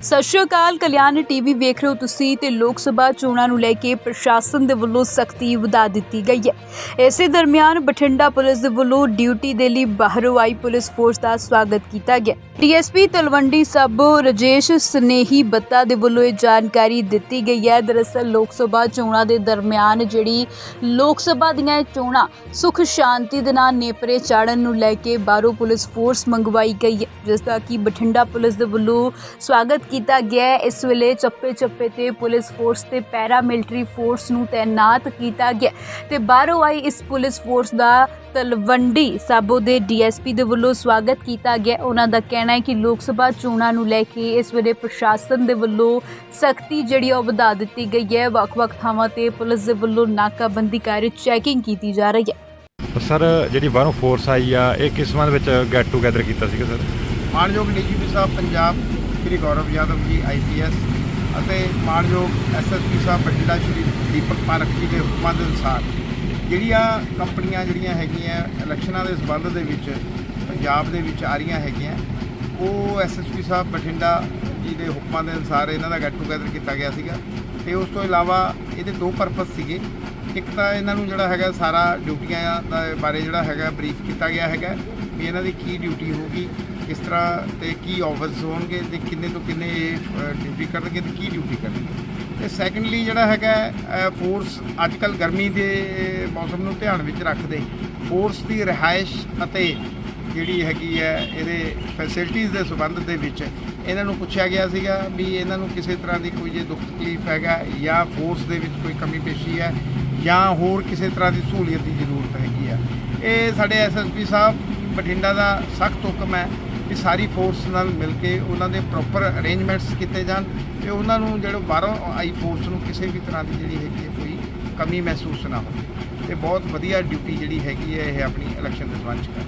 ਸਤਿ ਸ਼੍ਰੀ ਅਕਾਲ, ਕਲਿਆਣ ਟੀਵੀ ਵੇਖ ਰਹੇ ਹੋ ਤੁਸੀਂ ਤੇ ਲੋਕ ਸਭਾ ਚੋਣਾਂ ਨੂੰ ਲੈ ਕੇ ਪ੍ਰਸ਼ਾਸਨ ਦੇ ਵੱਲੋਂ ਸਖਤੀ ਵਧਾ ਦਿੱਤੀ ਗਈ ਹੈ। ਇਸੇ ਦਰਮਿਆਨ ਬਠਿੰਡਾ ਪੁਲਿਸ ਦੇ ਵੱਲੋਂ ਡਿਊਟੀ ਦੇ ਲਈ ਬਾਹਰੋਂ ਆਈ ਪੁਲਿਸ ਫੋਰਸ ਦਾ ਸਵਾਗਤ ਕੀਤਾ ਗਿਆ। ਡੀਐਸਪੀ ਤਲਵੰਡੀ ਸਾਬੋ ਰਜੇਸ਼ ਸਨੇਹੀ ਬੱਤਾ ਦੇ ਵੱਲੋਂ ਇਹ ਜਾਣਕਾਰੀ ਦਿੱਤੀ ਗਈ ਹੈ। ਦਰਅਸਲ ਲੋਕ ਸਭਾ ਚੋਣਾਂ ਦੇ ਦਰਮਿਆਨ ਜਿਹੜੀ ਲੋਕ ਸਭਾ ਦੀਆਂ ਚੋਣਾਂ ਸੁਖ ਸ਼ਾਂਤੀ ਦੇ ਨਾਲ ਨੇਪਰੇ ਚਾੜਨ ਨੂੰ ਲੈ ਕੇ ਬਾਹਰੋਂ ਪੁਲਿਸ ਫੋਰਸ ਮੰਗਵਾਈ ਗਈ ਹੈ। ਜਿਸ ਦਾ ਕਿ ਬਠਿੰਡਾ ਪੁਲਿਸ ਦੇ ਵੱਲੋਂ ਸਵਾਗਤ ਕੀਤਾ ਗਿਆ ਹੈ। ਇਸ ਵੇਲੇ ਚੱਪੇ ਚੱਪੇ ਤੇ ਪੁਲਿਸ ਫੋਰਸ ਤੇ ਪੈਰਾ ਮਿਲਟਰੀ ਫੋਰਸ ਨੂੰ ਤਾਇਨਾਤ ਕੀਤਾ ਗਿਆ ਤੇ ਬਾਹਰੋਂ ਆਈ ਇਸ ਪੁਲਿਸ ਫੋਰਸ ਦਾ ਤਲਵੰਡੀ ਸਾਬੋ ਦੇ ਡੀਐਸਪੀ ਦੇ ਵੱਲੋਂ ਸਵਾਗਤ ਕੀਤਾ ਗਿਆ। ਉਹਨਾਂ ਦਾ ਕਹਿਣਾ ਹੈ ਕਿ ਲੋਕ ਸਭਾ ਚੋਣਾਂ ਨੂੰ ਲੈ ਕੇ ਇਸ ਵੇਲੇ ਪ੍ਰਸ਼ਾਸਨ ਦੇ ਵੱਲੋਂ ਸਖਤੀ ਜਿਹੜੀ ਆ ਉਹ ਵਧਾ ਦਿੱਤੀ ਗਈ ਹੈ। ਵੱਖ-ਵੱਖ ਥਾਵਾਂ ਤੇ ਪੁਲਿਸ ਦੇ ਵੱਲੋਂ ਨਾਕਾਬੰਦੀ ਕਰ ਚੈਕਿੰਗ ਕੀਤੀ ਜਾ ਰਹੀ ਹੈ। ਸਰ ਜਿਹੜੀ ਬਾਹਰੋਂ ਫੋਰਸ ਆਈ ਆ ਇਹ ਕਿਸ ਸੰਬੰਧ ਵਿੱਚ ਗੈਟ ਟੂਗੇਦਰ ਕੀਤਾ ਸੀਗਾ ਸਰ? ਮਾਨਯੋਗ ਡੀਜੀਪੀ ਸਾਹਿਬ ਪੰਜਾਬ ਸ਼੍ਰੀ ਗੌਰਵ ਯਾਦਵ ਜੀ ਆਈਪੀਐਸ ਅਤੇ ਮਾਨਯੋਗ ਐਸਐਸਪੀ ਸਾਹਿਬ ਬਠਿੰਡਾ ਸ਼੍ਰੀ ਦੀਪਕ ਪਾਰਕ ਜੀ ਦੇ ਹੁਕਮਾਂ ਦੇ ਅਨੁਸਾਰ ਜਿਹੜੀਆਂ ਕੰਪਨੀਆਂ ਜਿਹੜੀਆਂ ਹੈਗੀਆਂ, ਇਲੈਕਸ਼ਨਾਂ ਦੇ ਸੰਬੰਧ ਦੇ ਵਿੱਚ, ਪੰਜਾਬ ਦੇ ਵਿੱਚ ਆ ਰਹੀਆਂ ਹੈਗੀਆਂ, ਉਹ ਐਸਐਸਪੀ ਸਾਹਿਬ ਬਠਿੰਡਾ ਜੀ ਦੇ ਹੁਕਮਾਂ ਦੇ ਅਨੁਸਾਰ ਇਹਨਾਂ ਦਾ ਗੈਟ ਟੂਗੇਦਰ ਕੀਤਾ ਗਿਆ ਸੀਗਾ ਤੇ ਉਸ ਤੋਂ ਇਲਾਵਾ ਇਹਦੇ ਦੋ ਪਰਪਸ ਸੀਗੇ। ਇੱਕ ਤਾਂ ਇਹਨਾਂ ਨੂੰ ਜਿਹੜਾ ਹੈਗਾ ਸਾਰਾ ਡਿਊਟੀਆਂ ਦਾ ਬਾਰੇ ਜਿਹੜਾ ਹੈਗਾ ਬਰੀਫ ਕੀਤਾ ਗਿਆ ਹੈਗਾ ਵੀ ਇਹਨਾਂ ਦੀ ਕੀ ਡਿਊਟੀ ਹੋਊਗੀ, ਕਿਸ ਤਰ੍ਹਾਂ ਤੇ ਕੀ ਆਫਿਸ ਹੋਣਗੇ ਤੇ ਕਿੰਨੇ ਤੋਂ ਕਿੰਨੇ ਇਹ ਡਿਊਟੀ ਕਰਨਗੇ ਤੇ ਕੀ ਡਿਊਟੀ ਕਰਨਗੇ। ਤੇ ਸੈਕੰਡਲੀ ਜਿਹੜਾ ਹੈਗਾ ਫੋਰਸ ਅੱਜ ਕੱਲ ਗਰਮੀ ਦੇ ਮੌਸਮ ਨੂੰ ਧਿਆਨ ਵਿੱਚ ਰੱਖਦੇ। ਫੋਰਸ ਦੀ ਰਿਹਾਇਸ਼ ਅਤੇ ਜਿਹੜੀ ਹੈਗੀ ਹੈ ਇਹਦੇ ਫੈਸਿਲਿਟੀਆਂ ਦੇ ਸੰਬੰਧ ਦੇ ਵਿੱਚ ਇਹਨਾਂ ਨੂੰ ਪੁੱਛਿਆ ਗਿਆ ਸੀਗਾ ਵੀ ਇਹਨਾਂ ਨੂੰ ਕਿਸੇ ਤਰ੍ਹਾਂ ਦੀ ਕੋਈ ਜੇ ਦੁੱਖ ਤਕਲੀਫ ਹੈਗਾ ਜਾਂ ਫੋਰਸ ਦੇ ਵਿੱਚ ਕੋਈ ਕਮੀ ਪੇਸ਼ੀ ਹੈ ਜਾਂ ਹੋਰ ਕਿਸੇ ਤਰ੍ਹਾਂ ਦੀ ਸਹੂਲੀਅਤ ਦੀ ਜ਼ਰੂਰਤ ਹੈਗੀ ਆ। ਇਹ ਸਾਡੇ ਐਸਐਸਪੀ ਸਾਹਿਬ, ਬਠਿੰਡਾ ਦਾ ਸਖਤ ਹੁਕਮ ਹੈ ਕਿ ਸਾਰੀ ਫੋਰਸ ਨਾਲ ਮਿਲ ਕੇ ਉਹਨਾਂ ਦੇ ਪ੍ਰੋਪਰ ਅਰੇਂਜਮੈਂਟਸ ਕੀਤੇ ਜਾਣ ਤੇ ਉਹਨਾਂ ਨੂੰ ਜਿਹੜੇ ਬਾਹਰੋਂ ਆਈ ਫੋਰਸ ਨੂੰ ਕਿਸੇ ਵੀ ਤਰ੍ਹਾਂ ਦੀ ਜਿਹੜੀ ਹੈਗੀ ਹੈ ਕੋਈ ਕਮੀ ਮਹਿਸੂਸ ਨਾ ਹੋਵੇ। ਤੇ ਬਹੁਤ ਵਧੀਆ ਡਿਊਟੀ ਜਿਹੜੀ ਹੈਗੀ ਹੈ, ਇਹ ਆਪਣੀ ਇਲੈਕਸ਼ਨ ਦੇ ਸੰਬੰਧ ਚ ਕਰ